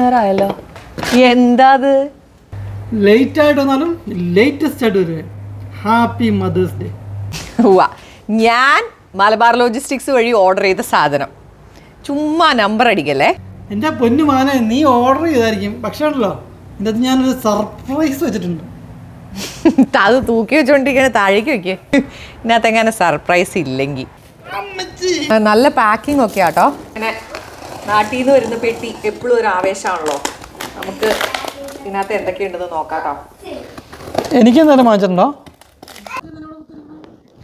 നേരമായല്ലോ എന്താ അത് ലേറ്റ് ആയിട്ട് വന്നാലും ലേറ്റസ്റ്റ് ആയിട്ട് വരുവേ ഹാപ്പി മദേഴ്സ് ഡേ വാ ഞാൻ മലബാർ ലോജിസ്റ്റിക്സ് വഴി ഓർഡർ ചെയ്ത സാധനം. ചുമ്മാ നമ്പർ അടിക്കല്ലേ? എന്റെ പൊന്നു മാനെ നീ ഓർഡർ ചെയ്തായിരിക്കും. പക്ഷേ ഉണ്ടല്ലോ എന്റെ അത് ഞാനൊരു സർപ്രൈസ് വെച്ചിട്ടുണ്ട്. അത് തൂക്കി വെച്ചോണ്ടിരിക്കണ താഴേക്ക് വെക്കേ. ഇതിനകത്ത് എങ്ങനെ സർപ്രൈസ് ഇല്ലെങ്കിൽ നല്ല പാക്കിംഗ് ഒക്കെ ആട്ടോ. അങ്ങനെ നാട്ടിൽ നിന്ന് വരുന്ന പെട്ടി എപ്പോഴും ഒരു ആവേശമാണല്ലോ നമുക്ക് ഇതിനകത്ത് എന്തൊക്കെയുണ്ടെന്ന് നോക്കാം കേട്ടോ എനിക്ക് എന്തായാലും വാങ്ങിച്ചിട്ടുണ്ടോ?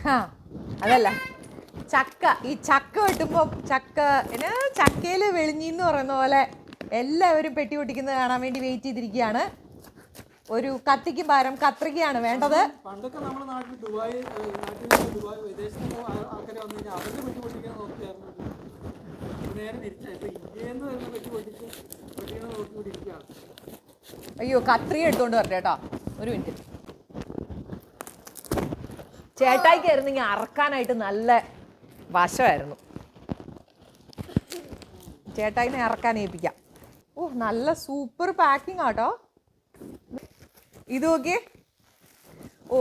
ആ അതല്ല. ചക്ക ഈ ചക്ക വെട്ടുമ്പോൾ ചക്ക എന്നാ ചക്കയിൽ വെളിഞ്ഞിന്ന് പറയുന്ന പോലെ എല്ലാവരും പെട്ടി പൊട്ടിക്കുന്നത് കാണാൻ വേണ്ടി വെയിറ്റ് ചെയ്തിരിക്കുകയാണ്. ഒരു കത്തിക്ക് ഭാരം കത്രികയാണ് വേണ്ടത്. പണ്ടൊക്കെ നമ്മുടെ നാട്ടിൽ ദുബായ് നാട്ടിൽ ദുബായ് വിദേശത്ത് അയ്യോ കത്രി എടുത്തോണ്ട് വരട്ടെ കേട്ടോ. ഒരു മിനിറ്റ്. ചേട്ടായിക്കായിരുന്നെങ്കിൽ അറക്കാനായിട്ട് നല്ല വശമായിരുന്നു. ചേട്ടായിനെ ഇറക്കാൻ ഏൽപ്പിക്കാം. ഓ നല്ല സൂപ്പർ പാക്കിംഗ് ആട്ടോ. ഇത് നോക്കിയേ. ഓ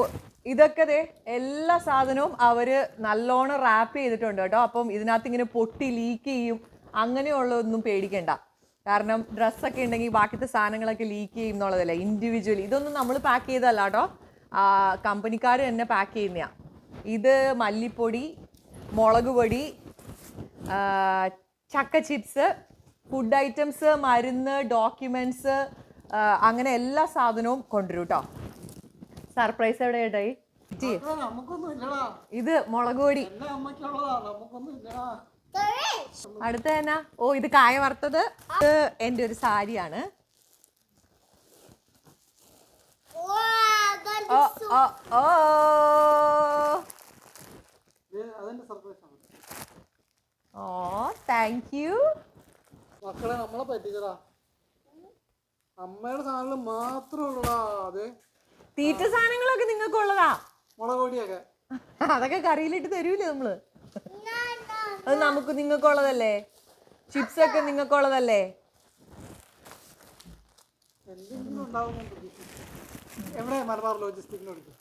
ഇതൊക്കെ ദേ എല്ലാ സാധനവും അവർ നല്ലോണം റാപ്പ് ചെയ്തിട്ടുണ്ട് കേട്ടോ. അപ്പം ഇതിനകത്ത് ഇങ്ങനെ പൊട്ടി ലീക്ക് ചെയ്യും. അങ്ങനെയുള്ളതൊന്നും പേടിക്കണ്ട. കാരണം ഡ്രസ്സൊക്കെ ഉണ്ടെങ്കിൽ ബാക്കിയത്തെ സാധനങ്ങളൊക്കെ ലീക്ക് ചെയ്യും എന്നുള്ളതല്ലേ? ഇൻഡിവിജ്വലി ഇതൊന്നും നമ്മൾ പാക്ക് ചെയ്തല്ല കേട്ടോ കമ്പനിക്കാർ തന്നെ പാക്ക് ചെയ്യുന്നതാണ് ഇത് മല്ലിപ്പൊടി മുളക് പൊടി ചക്ക ചിപ്സ് ഫുഡ് ഐറ്റംസ് മരുന്ന് ഡോക്യുമെന്റ്സ് അങ്ങനെ എല്ലാ സാധനവും കൊണ്ടുവരും കേട്ടോ സർപ്രൈസ് എവിടെ ഏട്ടായി ഇത് മുളക് പൊടി. അടുത്ത തന്നെ ഓ ഇത് കായ വറുത്തത്. ഇത് എന്റെ ഒരു സാരിയാണ്. ഓ ഓ ഓ ഓ. താങ്ക് യു മക്കളെ നമ്മളെ പറ്റിച്ചടാ അമ്മയുടെ സാധനങ്ങൾ മാത്രമേ ഉള്ളൂടാ അതെ. തീറ്റ സാധനങ്ങളൊക്കെ നിങ്ങൾക്കുള്ളതാ. മുളകൊടിയൊക്കെ അതൊക്കെ കറിയിലിട്ട് തരൂലേ നമ്മൾ. അത് നമുക്ക് നിങ്ങൾക്കുള്ളതല്ലേ? ചിപ്സ് ഒക്കെ നിങ്ങൾക്കുള്ളതല്ലേ? എവിടെ മലബാർ ലോജിസ്റ്റിക്കിനെ വിളിക്കും?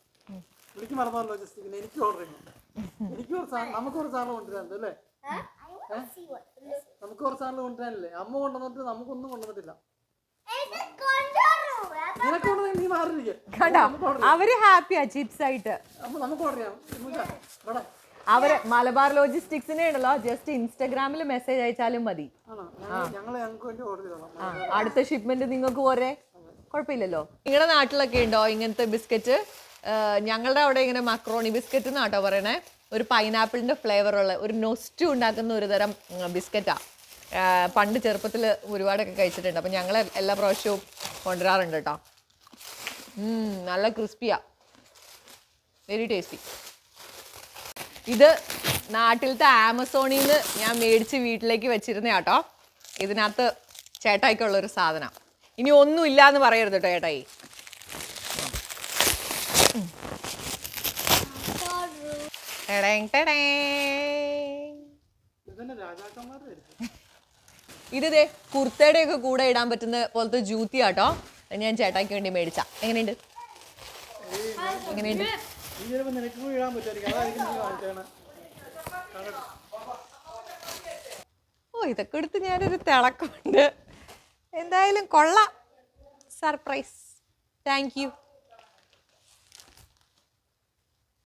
വിളിക്കും മലബാർ ലോജിസ്റ്റിക്കിന്. എനിക്ക് ഓർഡർ ചെയ്യണം. എനിക്ക് ഒരു സാധനം നമുക്ക് ഒരു സാധനം കൊണ്ടുവരാനുണ്ട് അല്ലേ? ഏ? നമുക്ക് കുറച്ച് സാധനം കൊണ്ടുവരാനില്ലേ? അമ്മ കൊണ്ടുവന്നിട്ട് നമുക്കൊന്നും കൊണ്ടുവന്നിട്ടില്ല. അവർ ഹാപ്പിയാ ചിപ്സ് ആയിട്ട് നമുക്ക് ഓർഡർ ചെയ്യാം. ഇവിടെ അവർ മലബാർ ലോജിസ്റ്റിക്സിനെ ഉണ്ടല്ലോ ജസ്റ്റ് ഇൻസ്റ്റാഗ്രാമിൽ മെസ്സേജ് അയച്ചാലും മതി. അടുത്ത ഷിപ്മെന്റ് നിങ്ങൾക്ക് പോരെ? കുഴപ്പമില്ലല്ലോ. നിങ്ങളുടെ നാട്ടിലൊക്കെ ഉണ്ടോ ഇങ്ങനത്തെ ബിസ്ക്കറ്റ് ഞങ്ങളുടെ അവിടെ ഇങ്ങനെ മക്രോണി ബിസ്ക്കറ്റ് എന്നാട്ടോ പറയണേ. ഒരു പൈനാപ്പിളിന്റെ ഫ്ലേവർ ഉള്ള ഒരു നൊസ്റ്റു ഉണ്ടാക്കുന്ന ഒരു തരം ബിസ്ക്കറ്റാ പണ്ട് ചെറുപ്പത്തിൽ ഒരുപാടൊക്കെ കഴിച്ചിട്ടുണ്ട്. അപ്പം ഞങ്ങൾ എല്ലാ പ്രാവശ്യവും കൊണ്ടുവരാറുണ്ട് കേട്ടോ. നല്ല ക്രിസ്പിയാ വെരി ടേസ്റ്റി ഇത് നാട്ടിലത്തെ ആമസോണിൽ നിന്ന് ഞാൻ മേടിച്ച് വീട്ടിലേക്ക് വെച്ചിരുന്ന കേട്ടോ ഇതിനകത്ത് ചേട്ടായിക്കുള്ള ഒരു സാധനം. ഇനി ഒന്നും ഇല്ല എന്ന് പറയരുത് കേട്ടോ ചേട്ടായി. ഇത് ദേ കുർത്തയുടെ ഒക്കെ കൂടെ ഇടാൻ പറ്റുന്ന പോലത്തെ ജൂത്തി ആട്ടോ ഞാൻ ചേട്ടായിക്ക് വേണ്ടി മേടിച്ച. എങ്ങനെയുണ്ട്? എങ്ങനെയുണ്ട്? ഈ ചിലപ്പോൾ നിനക്ക് വീഴാൻ പറ്റുമായിരിക്കും. അതായിരിക്കും നീ വാങ്ങിച്ചേണ ഓ ഇതൊക്കെ എടുത്ത് ഞാനൊരു തിളക്കമുണ്ട്. എന്തായാലും കൊള്ളാം. Surprise thank you